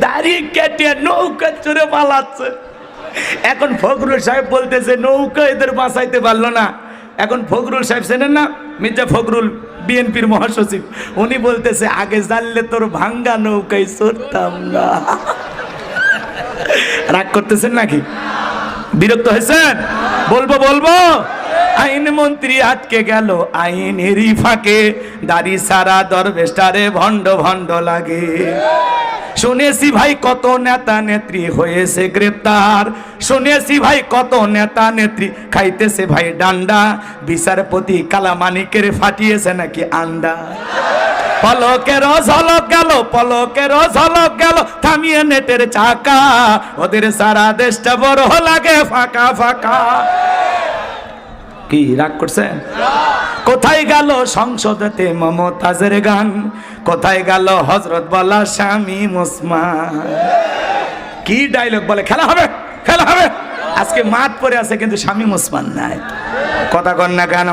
দাঁড়িয়ে কেটে নৌকা চড়ে পালাচ্ছে। এখন ফখরুল সাহেব বলতেছে, নৌকা এদের বাঁচাইতে পারল না। এখন ফখরুল সাহেব চেনেন না? মির্জা ফখরুল, বিএনপির মহাসচিব, উনি বলতেছে, আগে জানলে তোর ভাঙ্গা নৌকায় চড়তাম না। রাগ করতেছেন নাকি? বিরক্ত হয়েছেন? বলব বলব। আইন মন্ত্রী আটকে গেল, আইনেরই ফাঁকে। দাড়ি সারা দরবেস্টারে ভণ্ড ভণ্ড লাগে। শুনেছি ভাই কত নেতা নেত্রী হয়েছে গ্রেপ্তার। শুনেছি ভাই কত নেতা নেত্রী খাইতেছে ভাই ডান্ডা। বিচারপতি কালামানিকের ফাটিয়েছে নাকি আন্ডা। পলকের ঝলক গেল, পলকের ঝলক গেল, থামিয়ে নেটের চাকা। ওদের সারা দেশটা বড় লাগে, ফাঁকা ফাঁকা। কি, রাগ করছেন? কোথায় গেল সংসদেতে মমতাজের গান? কোথায় গেল হজরত বলা স্বামী মুসমান? কি ডাইলগ বলে? খেলা হবে খেলা হবে। আজকে মাঠ পরে আছে কিন্তু স্বামী মুসমান নাই। কথা কন না কেন?